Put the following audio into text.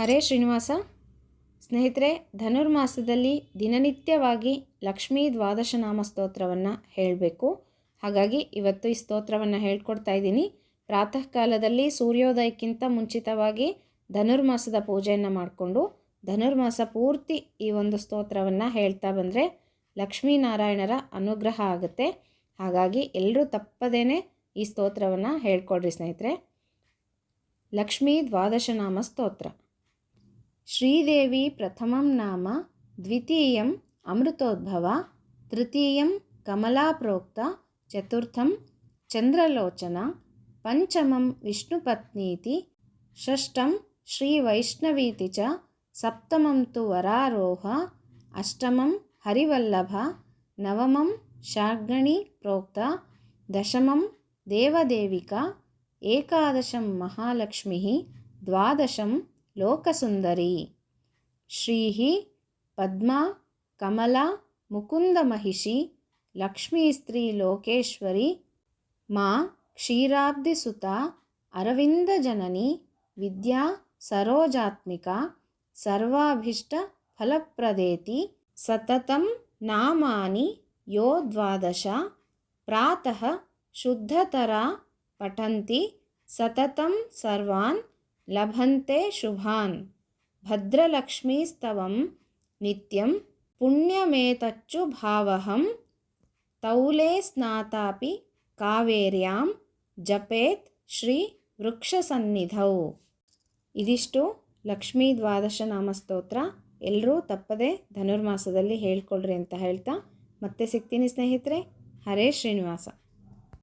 ಹರೇ ಶ್ರೀನಿವಾಸ. ಸ್ನೇಹಿತರೆ, ಧನುರ್ಮಾಸದಲ್ಲಿ ದಿನನಿತ್ಯವಾಗಿ ಲಕ್ಷ್ಮೀ ದ್ವಾದಶ ನಾಮ ಸ್ತೋತ್ರವನ್ನು ಹೇಳಬೇಕು. ಹಾಗಾಗಿ ಇವತ್ತು ಈ ಸ್ತೋತ್ರವನ್ನು ಹೇಳ್ಕೊಡ್ತಾ ಇದ್ದೀನಿ. ಪ್ರಾತಃ ಕಾಲದಲ್ಲಿ ಸೂರ್ಯೋದಯಕ್ಕಿಂತ ಮುಂಚಿತವಾಗಿ ಧನುರ್ಮಾಸದ ಪೂಜೆಯನ್ನು ಮಾಡಿಕೊಂಡು ಧನುರ್ಮಾಸ ಪೂರ್ತಿ ಈ ಒಂದು ಸ್ತೋತ್ರವನ್ನು ಹೇಳ್ತಾ ಬಂದರೆ ಲಕ್ಷ್ಮೀನಾರಾಯಣರ ಅನುಗ್ರಹ ಆಗುತ್ತೆ. ಹಾಗಾಗಿ ಎಲ್ಲರೂ ತಪ್ಪದೇನೆ ಈ ಸ್ತೋತ್ರವನ್ನು ಹೇಳ್ಕೊಡ್ರಿ ಸ್ನೇಹಿತರೆ. ಲಕ್ಷ್ಮೀ ದ್ವಾದಶನಾಮ ಸ್ತೋತ್ರ. श्रीदेवी प्रथमं नाम द्वितीयम् अमृतोद्भव तृतीयं कमलाप्रोक्त चतुर्थं चन्द्रलोचना पञ्चमं विष्णुपत्नीति षष्ठं श्रीवैष्णवीति च सप्तमं तु वरारोह अष्टमं हरिवल्लभा नवमं शार्गणी प्रोक्त दशमं देवदेविका एकादशं महालक्ष्मीः द्वादशं లోకసుందరి. శ్రీహి పద్మ కమల ముకుంద ముకుందమహిషి లక్ష్మీస్త్రీ లోకేశ్వరి మా క్షీరాబ్దిసుత అరవిందజనని విద్యా సరోజాత్మిక సర్వాభిష్ట ఫలప్రదేతి సతతం నామాని యో ద్వాదశ ప్రాత శుద్ధతరా పఠంతి సతతం సర్వాన్ ಲಭಂತೆ ಶುಭಾನ್ ಭದ್ರಲಕ್ಷ್ಮೀಸ್ತವಂ ನಿತ್ಯಂ ಪುಣ್ಯಮೇತಚ್ಚು ಭಾವಹಂ ತೌಲೇ ಸ್ನಾತಾಪಿ ಕಾವೇರ್ಯಾಂ ಜಪೇತ್ ಶ್ರೀ ವೃಕ್ಷಸನ್ನಿಧೌ. ಇದಿಷ್ಟು ಲಕ್ಷ್ಮೀ ದ್ವಾದಶ ನಾಮಸ್ತೋತ್ರ. ಎಲ್ಲರೂ ತಪ್ಪದೆ ಧನುರ್ಮಾಸದಲ್ಲಿ ಹೇಳ್ಕೊಳ್ರಿ ಅಂತ ಹೇಳ್ತಾ ಮತ್ತೆ ಸಿಗ್ತೀನಿ ಸ್ನೇಹಿತರೆ. ಹರೇ ಶ್ರೀನಿವಾಸ.